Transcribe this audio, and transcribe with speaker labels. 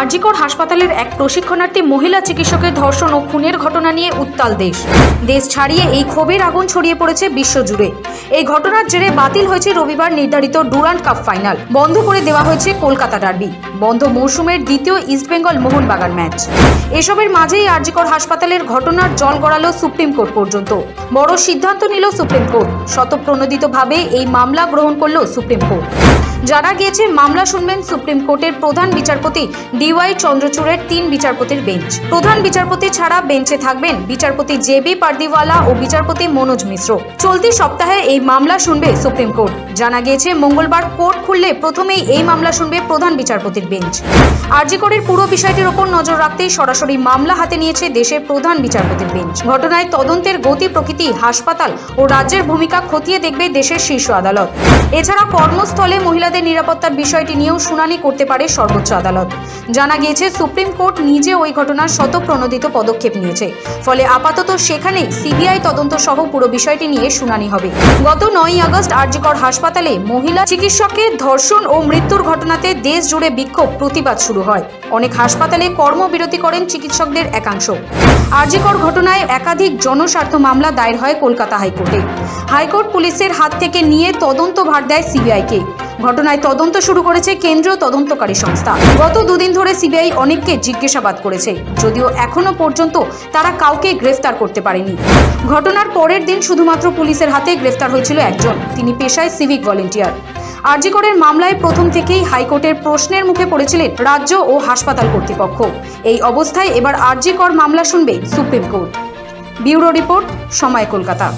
Speaker 1: আরজিকর হাসপাতালের এক প্রশিক্ষণার্থী মহিলা চিকিৎসকের ধর্ষণ ও খুনের ঘটনা নিয়ে উত্তাল দেশ। দেশ ছাড়িয়ে এই ক্ষোভের আগুন ছড়িয়ে পড়েছে বিশ্বজুড়ে। এই ঘটনার জেরে বাতিল হয়েছে রবিবার নির্ধারিত ডুরান্ট কাপ ফাইনাল। বন্ধ করে দেওয়া হয়েছে কলকাতা ডার্বি। বন্ধ মৌসুমের দ্বিতীয় ইস্টবেঙ্গল মোহনবাগান ম্যাচ। এসবের মাঝেই আরজিকর হাসপাতালের ঘটনার জল গড়ালো সুপ্রিম কোর্ট পর্যন্ত। বড় সিদ্ধান্ত নিল সুপ্রিম কোর্ট। শতপ্রণোদিতভাবে এই মামলা গ্রহণ করল সুপ্রিম কোর্ট। জানা গিয়েছে, মামলা শুনবেন সুপ্রিম কোর্টের প্রধান বিচারপতি ডিওয়াই চন্দ্রচূড়ের তিন বিচারপতির বেঞ্চ। প্রধান বিচারপতি ছাড়া বেঞ্চে থাকবেন বিচারপতি জে বি পার্দিওয়ালা ও বিচারপতি মনোজ মিশ্র। চলতি সপ্তাহে এই মামলা শুনবে সুপ্রিম কোর্ট। জানা গিয়েছে, মঙ্গলবার কোর্ট খুললে প্রথমেই এই মামলা শুনবে প্রধান বিচারপতির বেঞ্চ। আরজিকরের পুরো বিষয়টির ওপর নজর রাখতেই সরাসরি মামলা হাতে নিয়েছে দেশের প্রধান বিচারপতির বেঞ্চ। ঘটনায় তদন্তের গতি প্রকৃতি, হাসপাতাল ও রাজ্যের ভূমিকা খতিয়ে দেখবে দেশের শীর্ষ আদালত। এছাড়া কর্মস্থলে মহিলাদের নিরাপত্তার বিষয়টি নিয়েও শুনানি করতে পারে সর্বোচ্চ আদালত। জানা গিয়েছে, সুপ্রিম কোর্ট নিজে ওই ঘটনার শতপ্রণোদিত পদক্ষেপ নিয়েছে। ফলে আপাতত সেখানেই সিবিআই তদন্ত সহ পুরো বিষয়টি নিয়ে শুনানি হবে। গত নয় আগস্ট আরজিকর হাসপাতালে মহিলা চিকিৎসকের ধর্ষণ ও মৃত্যুর ঘটনাতে দেশ জুড়ে বিক্ষোভ, প্রতিবাদ শুরু হয়। অনেক হাসপাতালে কর্মবিরতি করেন চিকিৎসকদের একাংশ। আরজিকর ঘটনায় একাধিক জনস্বার্থ মামলা দায়ের হয় কলকাতা হাইকোর্টে। হাইকোর্ট পুলিশের হাত থেকে নিয়ে তদন্ত ভার দেয় সিবিআইকে। ঘটনায় তদন্ত শুরু করেছে কেন্দ্রীয় তদন্তকারী সংস্থা। গত দুদিন ধরে সিবিআই অনেককে জিজ্ঞাসাবাদ করেছে, যদিও এখনও পর্যন্ত তারা কাউকে গ্রেফতার করতে পারেনি। ঘটনার পরের দিন শুধুমাত্র পুলিশের হাতে গ্রেফতার হয়েছিল একজন, তিনি পেশায় সিভিক ভলেন্টিয়ার। আরজিকরের মামলায় প্রথম থেকেই হাইকোর্টের প্রশ্নের মুখে পড়েছিলেন রাজ্য ও হাসপাতাল কর্তৃপক্ষ। এই অবস্থায় এবার আরজিকর মামলা শুনবে সুপ্রিম কোর্ট। ব্যুরো রিপোর্ট, সময় কলকাতা।